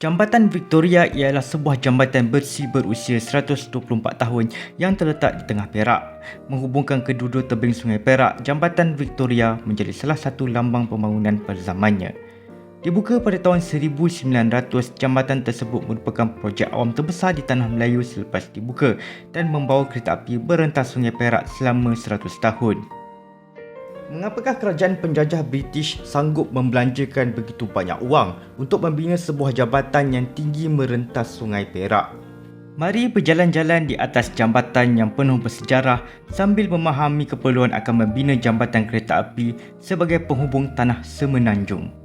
Jambatan Victoria ialah sebuah jambatan bersih berusia 124 tahun yang terletak di tengah Perak. Menghubungkan kedua-dua tebing Sungai Perak, Jambatan Victoria menjadi salah satu lambang pembangunan pada zamannya. Dibuka pada tahun 1900, jambatan tersebut merupakan projek awam terbesar di tanah Melayu selepas dibuka dan membawa kereta api berentas Sungai Perak selama 100 tahun. Mengapakah kerajaan penjajah British sanggup membelanjakan begitu banyak wang untuk membina sebuah jambatan yang tinggi merentas Sungai Perak? Mari berjalan-jalan di atas jambatan yang penuh bersejarah sambil memahami keperluan akan membina jambatan kereta api sebagai penghubung tanah semenanjung.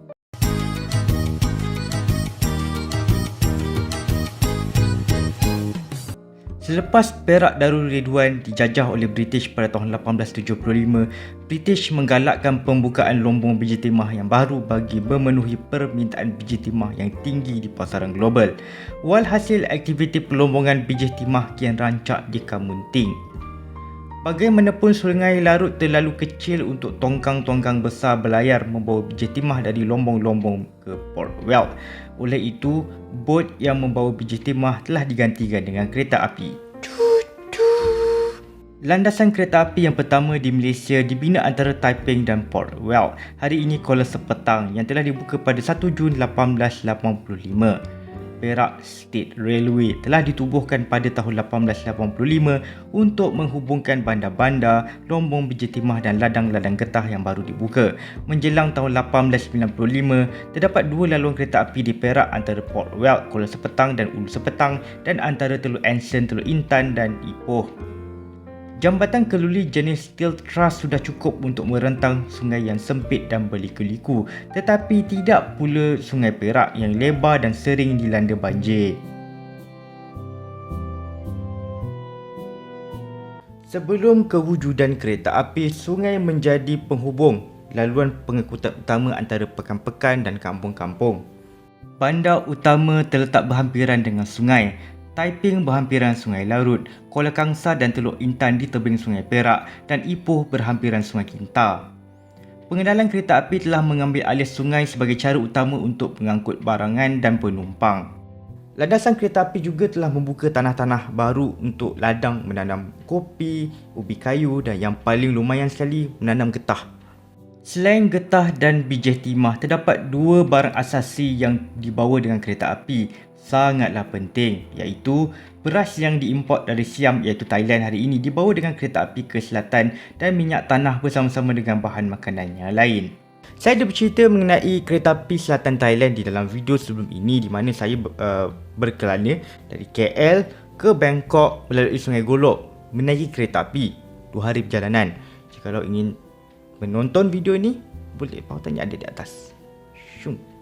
Selepas Perak Darul Ridwan dijajah oleh British pada tahun 1875, British menggalakkan pembukaan lombong biji timah yang baru bagi memenuhi permintaan biji timah yang tinggi di pasaran global. Walhasil aktiviti pelombongan biji timah kian rancak di Kamunting. Bagaimanapun sungai larut terlalu kecil untuk tongkang-tongkang besar berlayar membawa biji timah dari lombong-lombong ke Port Well. Oleh itu, bot yang membawa biji timah telah digantikan dengan kereta api. Landasan kereta api yang pertama di Malaysia dibina antara Taiping dan Port Well. Hari ini Kuala Sepetang yang telah dibuka pada 1 Jun 1885. Perak State Railway telah ditubuhkan pada tahun 1885 untuk menghubungkan bandar-bandar, lombong biji timah dan ladang-ladang getah yang baru dibuka. Menjelang tahun 1895, terdapat dua laluan kereta api di Perak antara Port Weld, Kuala Sepetang dan Ulu Sepetang dan antara Teluk Anson, Teluk Intan dan Ipoh. Jambatan keluli jenis steel truss sudah cukup untuk merentang sungai yang sempit dan berliku-liku tetapi tidak pula sungai Perak yang lebar dan sering dilanda banjir. Sebelum kewujudan kereta api, sungai menjadi penghubung laluan pengangkutan utama antara pekan-pekan dan kampung-kampung. Bandar utama terletak berhampiran dengan sungai Taiping berhampiran Sungai Larut, Kuala Kangsa dan Teluk Intan di tebing Sungai Perak dan Ipoh berhampiran Sungai Kinta. Pengenalan kereta api telah mengambil alih sungai sebagai cara utama untuk mengangkut barangan dan penumpang. Landasan kereta api juga telah membuka tanah-tanah baru untuk ladang menanam kopi, ubi kayu dan yang paling lumayan sekali menanam getah. Selain getah dan biji timah, terdapat dua barang asasi yang dibawa dengan kereta api sangatlah penting iaitu beras yang diimport dari Siam iaitu Thailand hari ini dibawa dengan kereta api ke selatan dan minyak tanah bersama-sama dengan bahan makanan yang lain. Saya ada bercerita mengenai kereta api selatan Thailand di dalam video sebelum ini di mana saya uh, berkelana dari KL ke Bangkok melalui Sungai Golok menaiki kereta api dua hari perjalanan. Jika kalau ingin menonton video ini boleh pautannya ada di atas. Shung.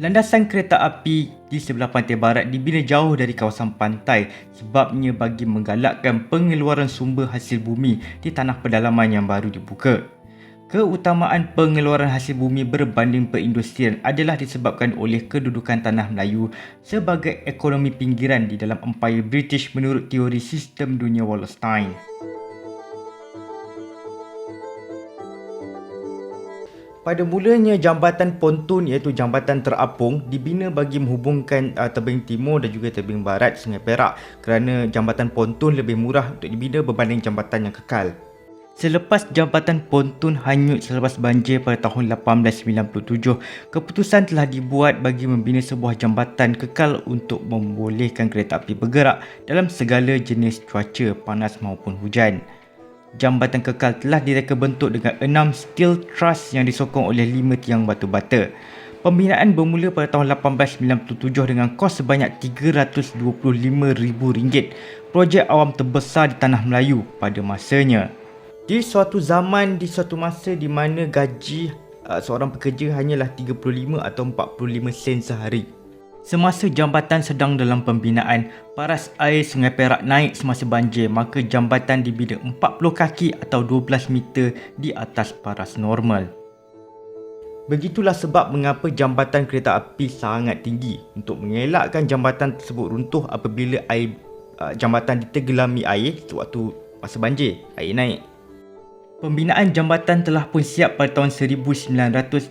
Landasan kereta api di sebelah pantai barat dibina jauh dari kawasan pantai sebabnya bagi menggalakkan pengeluaran sumber hasil bumi di tanah pedalaman yang baru dibuka. Keutamaan pengeluaran hasil bumi berbanding perindustrian adalah disebabkan oleh kedudukan tanah Melayu sebagai ekonomi pinggiran di dalam Empire British menurut teori sistem dunia Wallerstein. Pada mulanya jambatan pontun iaitu jambatan terapung dibina bagi menghubungkan uh, tebing timur dan juga tebing barat Sungai Perak kerana jambatan pontun lebih murah untuk dibina berbanding jambatan yang kekal. Selepas jambatan pontun hanyut selepas banjir pada tahun 1897, keputusan telah dibuat bagi membina sebuah jambatan kekal untuk membolehkan kereta api bergerak dalam segala jenis cuaca panas maupun hujan jambatan kekal telah direka bentuk dengan enam steel truss yang disokong oleh lima tiang batu bata. Pembinaan bermula pada tahun 1897 dengan kos sebanyak RM325,000. Projek awam terbesar di tanah Melayu pada masanya. Di suatu zaman, di suatu masa di mana gaji uh, seorang pekerja hanyalah 35 atau 45 sen sehari. Semasa jambatan sedang dalam pembinaan, paras air Sungai Perak naik semasa banjir maka jambatan dibina 40 kaki atau 12 meter di atas paras normal. Begitulah sebab mengapa jambatan kereta api sangat tinggi untuk mengelakkan jambatan tersebut runtuh apabila air uh, jambatan ditergelami air sewaktu masa banjir, air naik. Pembinaan jambatan telah pun siap pada tahun 1900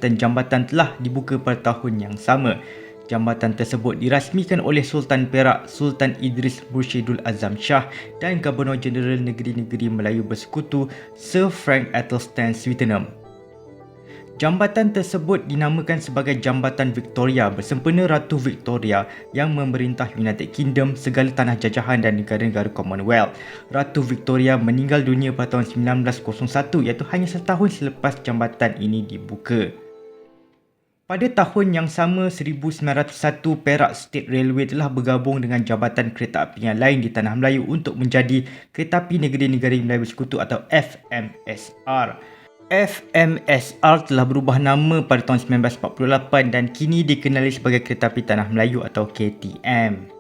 dan jambatan telah dibuka pada tahun yang sama. Jambatan tersebut dirasmikan oleh Sultan Perak Sultan Idris Burshidul Azam Shah dan Gubernur Jeneral Negeri-Negeri Melayu Bersekutu Sir Frank Athelstan Swettenham. Jambatan tersebut dinamakan sebagai Jambatan Victoria bersempena Ratu Victoria yang memerintah United Kingdom segala tanah jajahan dan negara-negara Commonwealth. Ratu Victoria meninggal dunia pada tahun 1901 iaitu hanya setahun selepas jambatan ini dibuka. Pada tahun yang sama 1901 Perak State Railway telah bergabung dengan Jabatan Kereta Api yang lain di Tanah Melayu untuk menjadi Kereta Api Negeri-Negeri Melayu Bersekutu atau FMSR. FMSR telah berubah nama pada tahun 1948 dan kini dikenali sebagai Kereta Api Tanah Melayu atau KTM.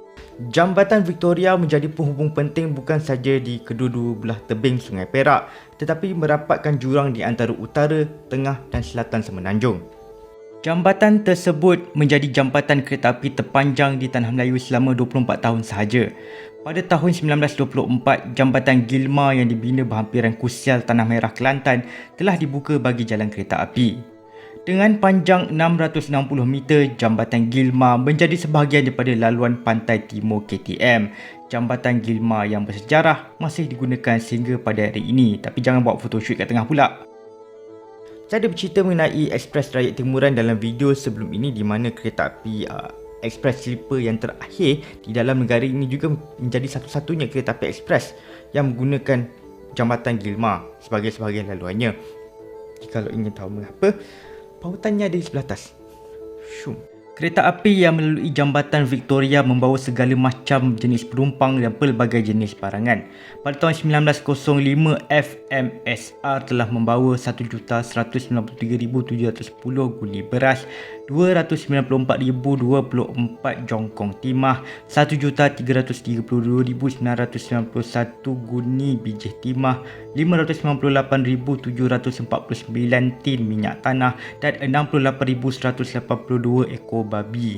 Jambatan Victoria menjadi penghubung penting bukan saja di kedua-dua belah tebing Sungai Perak tetapi merapatkan jurang di antara utara, tengah dan selatan Semenanjung. Jambatan tersebut menjadi jambatan kereta api terpanjang di Tanah Melayu selama 24 tahun sahaja. Pada tahun 1924, Jambatan Gilma yang dibina berhampiran Kusial Tanah Merah Kelantan telah dibuka bagi jalan kereta api. Dengan panjang 660 meter, Jambatan Gilma menjadi sebahagian daripada laluan pantai timur KTM. Jambatan Gilma yang bersejarah masih digunakan sehingga pada hari ini. Tapi jangan buat photoshoot kat tengah pula. Saya ada bercerita mengenai Express Rakyat Timuran dalam video sebelum ini di mana kereta api uh, Express Sleeper yang terakhir di dalam negara ini juga menjadi satu-satunya kereta api Express yang menggunakan Jambatan Gilma sebagai sebahagian laluannya. Jika ingin tahu mengapa, pautannya ada di sebelah atas. Shum. Kereta api yang melalui jambatan Victoria membawa segala macam jenis penumpang dan pelbagai jenis barangan. Pada tahun 1905, FMSR telah membawa 1,193,710 guni beras, 294,024 jongkong timah, 1,332,991 guni biji timah, 598,749 tin minyak tanah dan 68,182 ekor babi.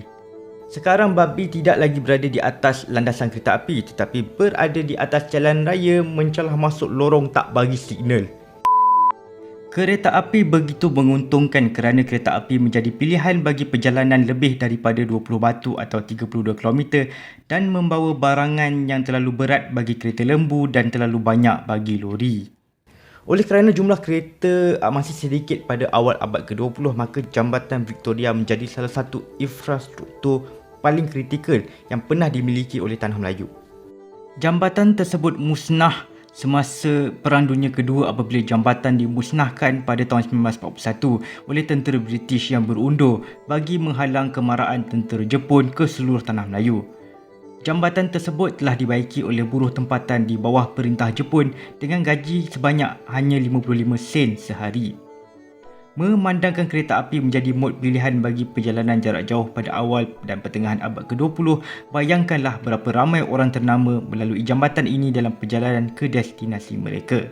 Sekarang babi tidak lagi berada di atas landasan kereta api tetapi berada di atas jalan raya mencalah masuk lorong tak bagi signal. Kereta api begitu menguntungkan kerana kereta api menjadi pilihan bagi perjalanan lebih daripada 20 batu atau 32 km dan membawa barangan yang terlalu berat bagi kereta lembu dan terlalu banyak bagi lori. Oleh kerana jumlah kereta ah, masih sedikit pada awal abad ke-20 maka Jambatan Victoria menjadi salah satu infrastruktur paling kritikal yang pernah dimiliki oleh Tanah Melayu. Jambatan tersebut musnah semasa Perang Dunia Kedua apabila jambatan dimusnahkan pada tahun 1941 oleh tentera British yang berundur bagi menghalang kemarahan tentera Jepun ke seluruh tanah Melayu. Jambatan tersebut telah dibaiki oleh buruh tempatan di bawah perintah Jepun dengan gaji sebanyak hanya 55 sen sehari. Memandangkan kereta api menjadi mod pilihan bagi perjalanan jarak jauh pada awal dan pertengahan abad ke-20, bayangkanlah berapa ramai orang ternama melalui jambatan ini dalam perjalanan ke destinasi mereka.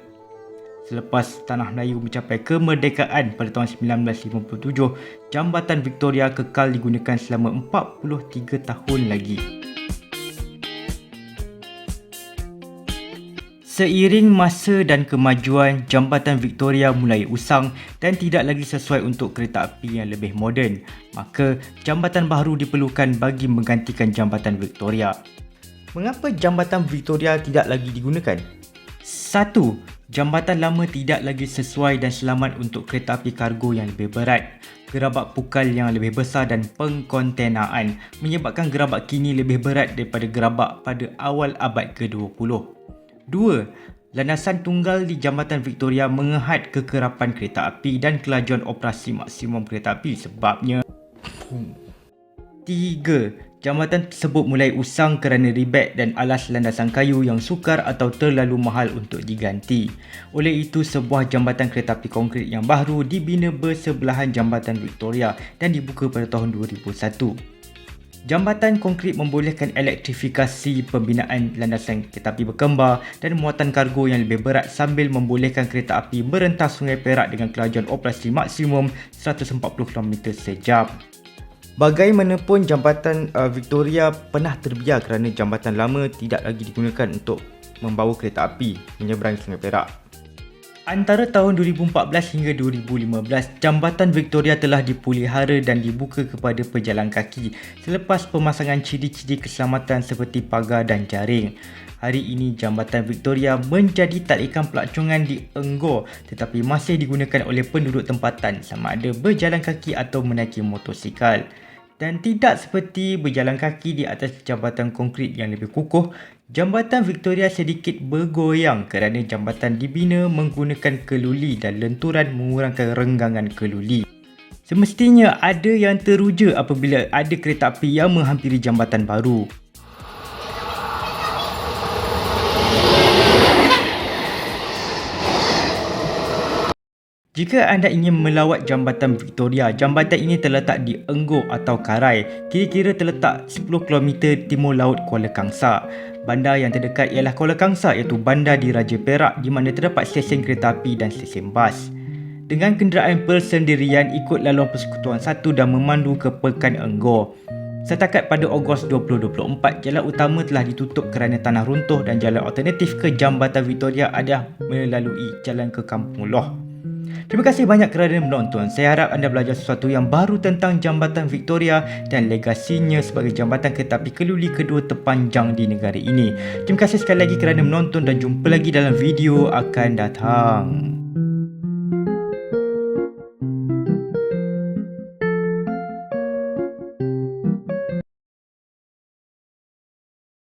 Selepas Tanah Melayu mencapai kemerdekaan pada tahun 1957, Jambatan Victoria kekal digunakan selama 43 tahun lagi. Seiring masa dan kemajuan, Jambatan Victoria mulai usang dan tidak lagi sesuai untuk kereta api yang lebih moden. Maka, jambatan baru diperlukan bagi menggantikan Jambatan Victoria. Mengapa Jambatan Victoria tidak lagi digunakan? Satu, Jambatan lama tidak lagi sesuai dan selamat untuk kereta api kargo yang lebih berat. Gerabak pukal yang lebih besar dan pengkontenaan menyebabkan gerabak kini lebih berat daripada gerabak pada awal abad ke-20. Dua, landasan tunggal di Jambatan Victoria mengehad kekerapan kereta api dan kelajuan operasi maksimum kereta api sebabnya. Tiga, jambatan tersebut mulai usang kerana ribet dan alas landasan kayu yang sukar atau terlalu mahal untuk diganti. Oleh itu, sebuah jambatan kereta api konkrit yang baru dibina bersebelahan Jambatan Victoria dan dibuka pada tahun 2001. Jambatan konkrit membolehkan elektrifikasi pembinaan landasan kereta api berkembar dan muatan kargo yang lebih berat sambil membolehkan kereta api merentas Sungai Perak dengan kelajuan operasi maksimum 140 km sejam. Bagaimanapun jambatan uh, Victoria pernah terbiar kerana jambatan lama tidak lagi digunakan untuk membawa kereta api menyeberang Sungai Perak. Antara tahun 2014 hingga 2015, Jambatan Victoria telah dipulihara dan dibuka kepada pejalan kaki selepas pemasangan ciri-ciri keselamatan seperti pagar dan jaring. Hari ini, Jambatan Victoria menjadi talikan pelacongan di Enggor tetapi masih digunakan oleh penduduk tempatan sama ada berjalan kaki atau menaiki motosikal dan tidak seperti berjalan kaki di atas jambatan konkrit yang lebih kukuh, jambatan Victoria sedikit bergoyang kerana jambatan dibina menggunakan keluli dan lenturan mengurangkan renggangan keluli. Semestinya ada yang teruja apabila ada kereta api yang menghampiri jambatan baru. Jika anda ingin melawat Jambatan Victoria, jambatan ini terletak di Enggor atau Karai, kira-kira terletak 10 km timur laut Kuala Kangsar. Bandar yang terdekat ialah Kuala Kangsar iaitu bandar di Raja Perak di mana terdapat stesen kereta api dan stesen bas. Dengan kenderaan persendirian ikut laluan persekutuan satu dan memandu ke Pekan Enggor. Setakat pada Ogos 2024, jalan utama telah ditutup kerana tanah runtuh dan jalan alternatif ke Jambatan Victoria adalah melalui jalan ke Kampung Loh. Terima kasih banyak kerana menonton. Saya harap anda belajar sesuatu yang baru tentang Jambatan Victoria dan legasinya sebagai jambatan kereta api keluli kedua terpanjang di negara ini. Terima kasih sekali lagi kerana menonton dan jumpa lagi dalam video akan datang.